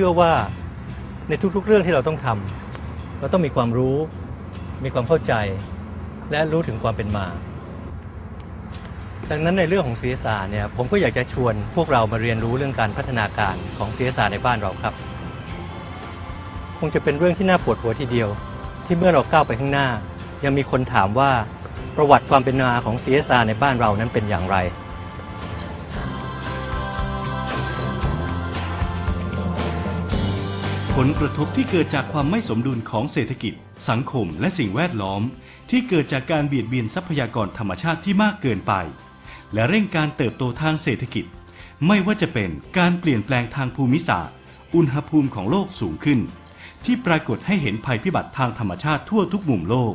ชื่อว่าในทุกๆ เรื่องที่เราต้องทำเราต้องมีความรู้ มีความเข้าใจ และรู้ถึงความเป็นมา ดังนั้นในเรื่องของ CSR เนี่ยผมก็อยากจะชวนพวกเรามาเรียนรู้เรื่องการพัฒนาการของ CSR ในบ้านเราครับ คงจะเป็นเรื่องที่น่าปวดหัวทีเดียว ที่เมื่อเราก้าวไปข้างหน้า ยังมีคนถามว่าประวัติความเป็นมาของ CSR ในบ้านเรานั้นเป็นอย่างไร ผลกระทบที่เกิดจากความไม่สมดุลของเศรษฐกิจ สังคมและสิ่งแวดล้อม ที่เกิดจากการเบียดเบียนทรัพยากรธรรมชาติที่มากเกินไป และเร่งการเติบโตทางเศรษฐกิจ ไม่ว่าจะเป็นการเปลี่ยนแปลงทางภูมิศาสตร์ อุณหภูมิของโลกสูงขึ้น ที่ปรากฏให้เห็นภัยพิบัติทางธรรมชาติทั่วทุกมุมโลก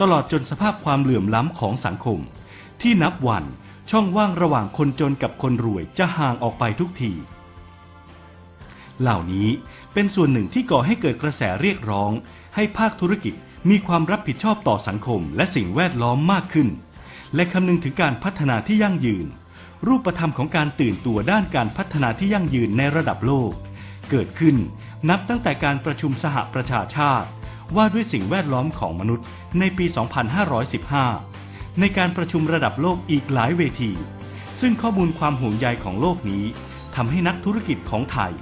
ตลอดจนสภาพความเหลื่อมล้ำของสังคม ที่นับวันช่องว่างระหว่างคนจนกับคนรวยจะห่างออกไปทุกที เหล่านี้เป็นส่วนหนึ่งที่ก่อให้เกิดกระแสเรียกร้อง ให้ภาคธุรกิจมีความรับผิดชอบต่อสังคมและสิ่งแวดล้อมมากขึ้น และคำนึงถึงการพัฒนาที่ยั่งยืน รูปธรรมของการตื่นตัวด้านการพัฒนาที่ยั่งยืนในระดับโลก เกิดขึ้นนับตั้งแต่การประชุมสหประชาชาติ ว่าด้วยสิ่งแวดล้อมของมนุษย์ในปี 2515 ในการประชุมระดับโลกอีกหลายเวที ซึ่งข้อมูลความห่วงใยของโลกนี้ทำให้นักธุรกิจของไทย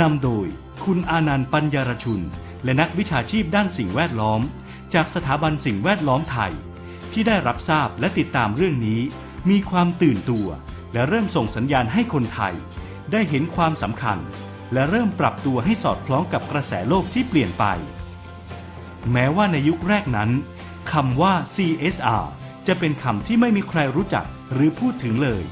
นำโดย คุณอานันต์ปัญญารชุน และนักวิชาชีพด้านสิ่งแวดล้อม จากสถาบันสิ่งแวดล้อมไทย ที่ได้รับทราบและติดตามเรื่องนี้ มีความตื่นตัว และเริ่มส่งสัญญาณให้คนไทย ได้เห็นความสำคัญ และเริ่มปรับตัวให้สอดคล้องกับกระแสโลกที่เปลี่ยนไป แม้ว่าในยุคแรกนั้นคำว่า CSR จะเป็นคำที่ไม่มีใครรู้จักหรือพูดถึงเลย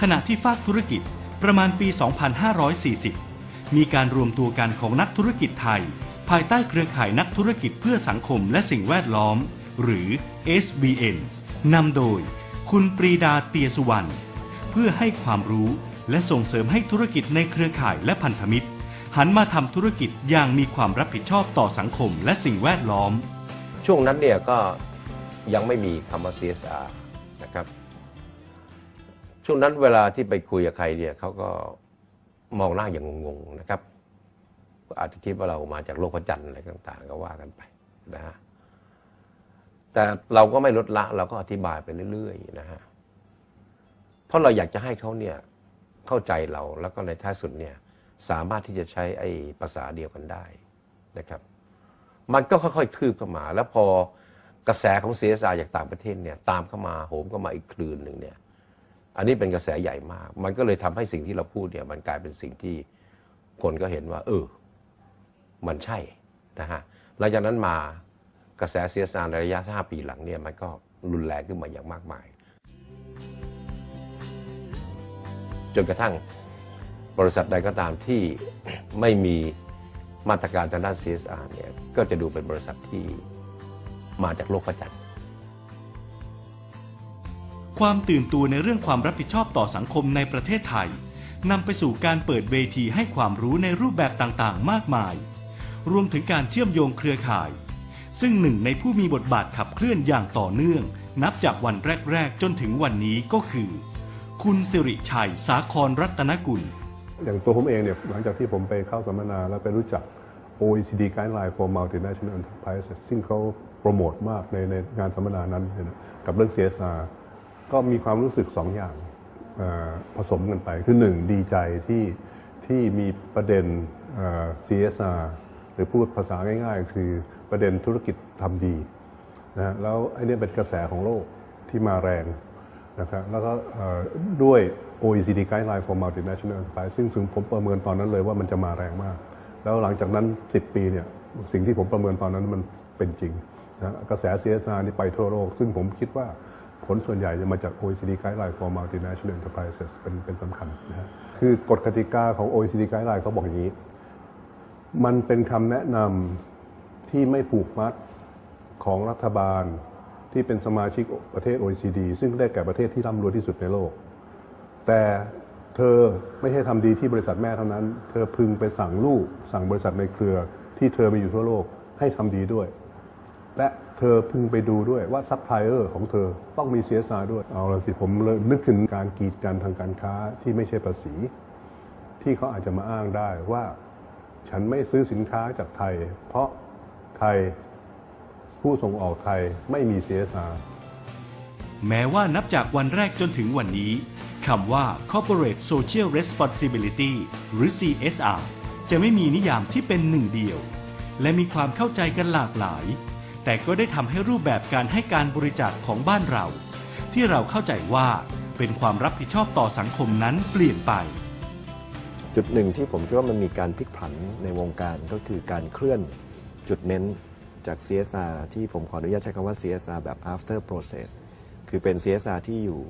ขณะที่ภาคธุรกิจประมาณปี 2540 มีการรวมตัวกันของนักธุรกิจไทย ภายใต้เครือข่ายนักธุรกิจเพื่อสังคมและสิ่งแวดล้อม หรือ SBN นำโดย คุณปรีดาเตียสุวรรณเพื่อให้ความรู้และส่งเสริมให้ธุรกิจในเครือข่ายและพันธมิตร หันมาทำธุรกิจอย่างมีความรับผิดชอบต่อสังคมและสิ่งแวดล้อม ช่วงนั้นเนี่ยก็ยังไม่มีคำว่า CSR นะครับ ช่วงนั้นเวลาที่ไปคุยกับใครเนี่ยเขาก็ มองหน้าอย่างงงๆนะครับก็อาจจะคิดว่าเรามาจากโลกพระจันทร์อะไรต่าง ๆ ก็ว่ากันไปนะฮะแต่เราก็ไม่ลดละเราก็อธิบายไปเรื่อยๆนะฮะเพราะเราอยากจะให้เขาเนี่ยเข้าใจเราแล้วก็ในท้ายสุดเนี่ยสามารถที่จะใช้ไอ้ภาษาเดียวกันได้นะครับ มันก็ค่อยๆคืบเข้ามา แล้วพอกระแสของ CSR จากต่างประเทศเนี่ยตามเข้ามาโหมเข้ามาอีกคลื่นหนึ่งเนี่ย อันนี้เป็นกระแสใหญ่มาก มันก็เลยทำให้สิ่งที่เราพูดเนี่ยมันกลายเป็นสิ่งที่คนก็เห็นว่า เออ มันใช่นะฮะหลังจากนั้นมากระแส CSR ในระยะ 5 ปีหลังเนี่ยมันก็รุนแรงขึ้นมาอย่างมากมาย จนกระทั่งบริษัทใดก็ตามที่ไม่มีมาตรการทางด้าน CSR เนี่ยก็จะดูเป็นบริษัทที่มาจากโลกพระจันทร์ ความตื่นตัวในเรื่องความรับผิดชอบต่อสังคมในประเทศไทยนำไปสู่การเปิดเวทีให้ความรู้ในรูปแบบต่างๆ มากมาย รวมถึงการเชื่อมโยงเครือข่าย ซึ่งหนึ่งในผู้มีบทบาทขับเคลื่อนอย่างต่อเนื่อง นับจากวันแรก ๆ จนถึงวันนี้ก็คือ คุณสิริชัย สาครรัตนกุล อย่างตัวผมเองเนี่ยหลังจากที่ผมไปเข้าสัมมนาแล้วไปรู้จัก OECD Guideline for Multinational Enterprises ซึ่งเขาโปรโมทมากในในงานสัมมนานั้นเนี่ยนะกับเรื่อง CSR ก็มีความรู้สึกสองอย่างผสมกันไป คือหนึ่งดีใจที่ที่มีประเด็น CSR หรือพูดภาษาง่ายๆ คือประเด็นธุรกิจทำดีนะฮะแล้วไอ้นี่เป็นกระแสของโลกที่มาแรงนะครับแล้วก็ด้วย OECD Guideline for Multinational Enterprise ซึ่งซึ่งผมประเมินตอนนั้นเลยว่ามันจะมาแรงมาก แล้วหลังจากนั้น 10 ปีเนี่ยสิ่งที่ผมประเมินตอนนั้นมันเป็นจริงนะกระแส CSR นี่ไปทั่วโลก ซึ่งผมคิดว่า ลส่วนใหญ่จะมาจาก OECD Guideline for Multinational Enterprises เป็นเป็นสำคัญนะฮะคือกฎกติกาของ OECD Guideline เขาบอกอย่างนี้ มันเป็นคำแนะนำที่ไม่ผูกมัดของรัฐบาลที่เป็นสมาชิกประเทศ OECD ซึ่งได้แก่ประเทศที่ร่ำรวยที่สุดในโลก แต่เธอไม่ใช่ทำดีที่บริษัทแม่เท่านั้น เธอพึงไปสั่งลูก สั่งบริษัทในเครือ ที่เธอมีอยู่ทั่วโลกให้ทำดีด้วย และเธอพึงไปดูด้วยว่าซัพพลายเออร์ของเธอต้องมี CSR ด้วย เอาละสิผมเลยนึกถึงการกีดกันทางการค้าที่ไม่ใช่ภาษี ที่เขาอาจจะมาอ้างได้ว่าฉันไม่ซื้อสินค้าจากไทย เพราะไทยผู้ส่งออกไทยไม่มี CSR แม้ว่านับจากวันแรกจนถึงวันนี้คำว่า Corporate Social Responsibility หรือ CSR จะไม่มีนิยามที่เป็นหนึ่งเดียว และมีความเข้าใจกันหลากหลาย แต่ก็ได้ทำให้รูปแบบการให้การบริจาคของบ้านเรา ที่เราเข้าใจว่าเป็นความรับผิดชอบต่อสังคมนั้นเปลี่ยนไป จุดหนึ่งที่ผมคิดว่ามันมีการพลิกผันในวงการก็คือการเคลื่อนจุดเน้นจาก CSR ที่ผมขออนุญาตใช้คำว่า CSR แบบ after process คือเป็น CSR ที่อยู่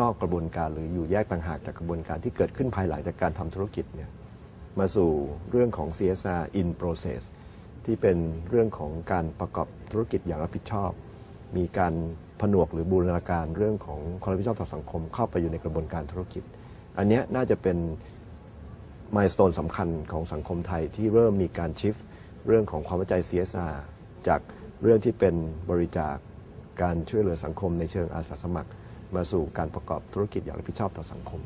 นอกกระบวนการหรืออยู่แยกต่างหากจากกระบวนการที่เกิดขึ้นภายหลังจากการทำธุรกิจเนี่ยมาสู่เรื่องของ CSR in process ที่เป็นเรื่องของการประกอบธุรกิจอย่างรับผิดชอบ มีการผนวกหรือบูรณาการเรื่องของความรับผิดชอบต่อสังคม เข้าไปอยู่ในกระบวนการธุรกิจ อันนี้น่าจะเป็นมายสเตนสำคัญของสังคมไทยที่เริ่มมีการชิฟเรื่องของความเข้าใจ CSR จากเรื่องที่เป็นบริจาคการช่วยเหลือสังคมในเชิงอาสาสมัคร มาสู่การประกอบธุรกิจอย่างรับผิดชอบต่อสังคม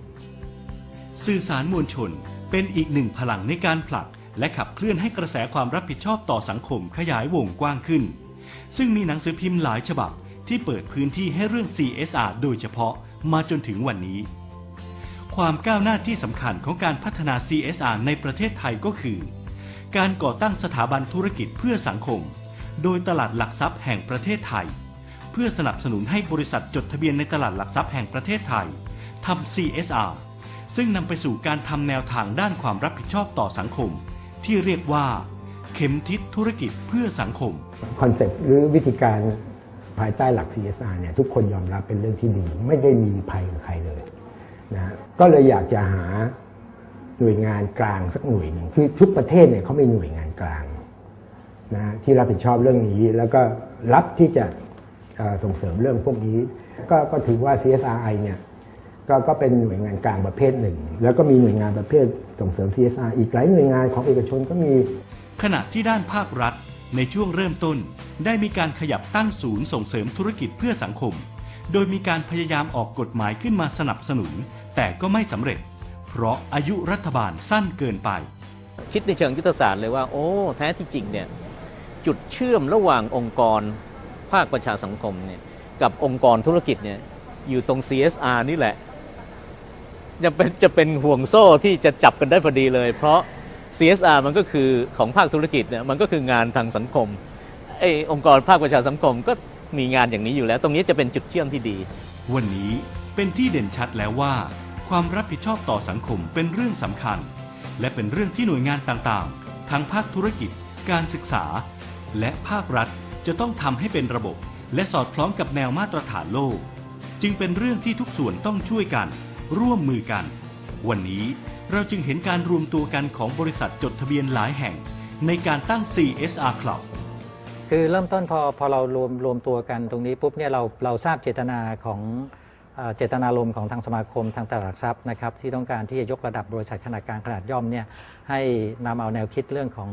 สื่อสารมวลชนเป็นอีกหนึ่งพลังในการผลัก และขับเคลื่อนให้กระแสความรับผิดชอบต่อสังคมขยายวงกว้างขึ้น ซึ่งมีหนังสือพิมพ์หลายฉบับที่เปิดพื้นที่ให้เรื่อง CSR โดยเฉพาะมาจนถึงวันนี้ ความก้าวหน้าที่สำคัญของการพัฒนา CSR ในประเทศไทยก็คือ การก่อตั้งสถาบันธุรกิจเพื่อสังคม โดยตลาดหลักทรัพย์แห่งประเทศไทย เพื่อสนับสนุนให้บริษัทจดทะเบียนในตลาดหลักทรัพย์แห่งประเทศไทยทำ CSR ซึ่งนำไปสู่การทำแนวทางด้านความรับผิดชอบต่อสังคม ที่เรียกว่า เข็มทิศธุรกิจเพื่อสังคม คอนเซ็ปต์หรือวิธีการภายใต้หลัก CSR เนี่ยทุกคนยอมรับเป็นเรื่องที่ดี ไม่ได้มีภัยกับใครเลยนะก็เลยอยากจะหาหน่วยงานกลางสักหน่วยหนึ่งคือทุกประเทศเนี่ยเขามีหน่วยงานกลางนะที่รับผิดชอบเรื่องนี้ แล้วก็รับที่จะส่งเสริมเรื่องพวกนี้ ก็ก็ถือว่า CSRI เนี่ย ก็ก็เป็นหน่วยงานกลางประเภทหนึ่ง แล้วก็มีหน่วยงานประเภทส่งเสริม CSR อีกหลายหน่วยงานของเอกชนก็มี ขณะที่ด้านภาครัฐ ในช่วงเริ่มต้น ได้มีการขยับตั้งศูนย์ส่งเสริมธุรกิจเพื่อสังคม โดยมีการพยายามออกกฎหมายขึ้นมาสนับสนุน แต่ก็ไม่สำเร็จ เพราะอายุรัฐบาลสั้นเกินไป คิดในเชิงยุทธศาสตร์เลยว่าโอ้แท้ที่จริงเนี่ยจุดเชื่อมระหว่างองค์กร ภาคประชาสังคมเนี่ยกับองค์กรธุรกิจเนี่ยอยู่ตรง CSR นี่แหละ จะเป็นจะเป็นห่วงโซ่ที่จะจับกันได้พอดีเลย เพราะ CSR มันก็คือของภาคธุรกิจเนี่ยมันก็คืองานทางสังคมไอ้องค์กรภาคประชาสังคมก็มีงานอย่างนี้อยู่แล้ว ตรงนี้จะเป็นจุดเชื่อมที่ดี วันนี้เป็นที่เด่นชัดแล้วว่า ความรับผิดชอบต่อสังคมเป็นเรื่องสำคัญ และเป็นเรื่องที่หน่วยงานต่างๆ ทั้งภาคธุรกิจ การศึกษา และภาครัฐจะต้องทำให้เป็นระบบ และสอดคล้องกับแนวมาตรฐานโลก จึงเป็นเรื่องที่ทุกส่วนต้องช่วยกัน ร่วมมือกัน วันนี้เราจึงเห็นการรวมตัวกันของบริษัทจดทะเบียนหลายแห่ง ในการตั้ง CSR Club คือเริ่มต้นพอพอเรารวมรวมตัวกันตรงนี้ปุ๊บเนี่ยเราเราทราบเจตนาของเจตนารมณ์ของทางสมาคมทางตลาดหลักทรัพย์นะครับที่ต้องการที่จะยกระดับบริษัทขนาดกลางขนาดย่อมเนี่ยให้นำเอาแนวคิดเรื่องของ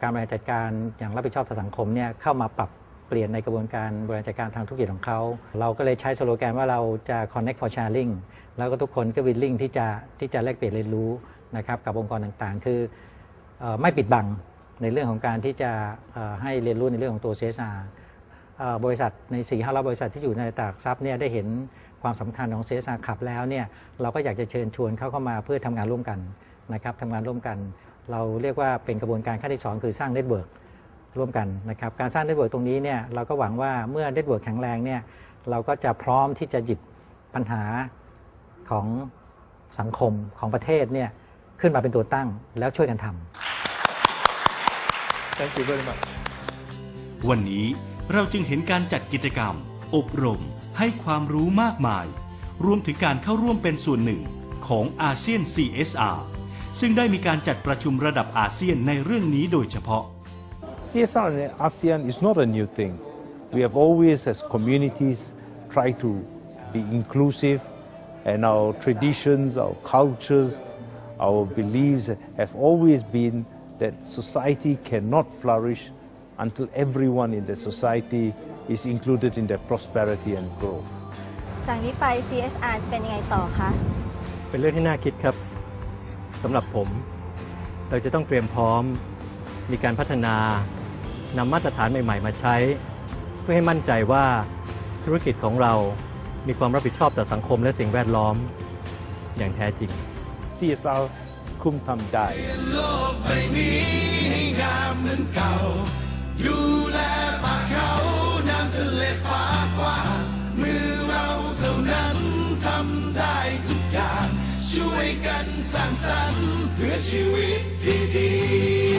การบริหารจัดการอย่างรับผิดชอบต่อสังคมเนี่ยเข้ามาปรับ ปลี่ยนในกระบวนการบริหารจัดการทางธุรกิจของเขา เราก็เลยใช้สโลแกนว่าเราจะ connect for sharing แล้วก็ทุกคนก็ willing ที่จะที่จะแลกเปลี่ยนเรียนรู้นะครับกับองค์กรต่างๆ คืออไม่ปิดบังในเรื่องของการที่จะให้เรียนรู้ในเรื่องของตัว CSR บริษัทใน4ี่ห้าร้อยบริษัทที่อยู่ในตลาดหลักทรัพย์เนี่ยได้เห็นความสำคัญของ CSR ขับแล้วเนี่ยเราก็อยากจะเชิญชวนเขาเข้ามาเพื่อทำงานร่วมกันนะครับทำงานร่วมกัน เราเรียกว่าเป็นกระบวนการขั้นที่2คือสร้างเน็ตเวิร์ก ร่วมกันนะครับ การสร้างเน็ตเวิร์กตรงนี้เนี่ยเราก็หวังว่าเมื่อเน็ตเวิร์กแข็งแรงเนี่ยเราก็จะพร้อมที่จะหยิบปัญหาของสังคมของประเทศเนี่ยขึ้นมาเป็นตัวตั้งแล้วช่วยกันทำ Thank you very much วันนี้เราจึงเห็นการจัดกิจกรรม อบรม ให้ความรู้มากมาย รวมถึงการเข้าร่วมเป็นส่วนหนึ่งของอาเซียน CSR ซึ่งได้มีการจัดประชุมระดับอาเซียนในเรื่องนี้โดยเฉพาะ CSR in ASEAN is not a new thing. We have always, as communities, tried to be inclusive, and our traditions, our cultures, our beliefs have always been that society cannot flourish until everyone in the society is included in their prosperity and growth. จากนี้ไป CSR จะเป็นยังไงต่อคะ เป็นเรื่องที่น่าคิดครับสำหรับผม เราจะต้องเตรียมพร้อม มีการพัฒนา นำมาตรฐานใหม่ ๆ มาใช้ เพื่อให้มั่นใจว่าธุรกิจของเรามีความรับผิดชอบต่อสังคมและสิ่งแวดล้อม อย่างแท้จริง CSR คุ้มทำได้ช่วยกันสร้างสรรค์เพื่อชีวิตที่ดี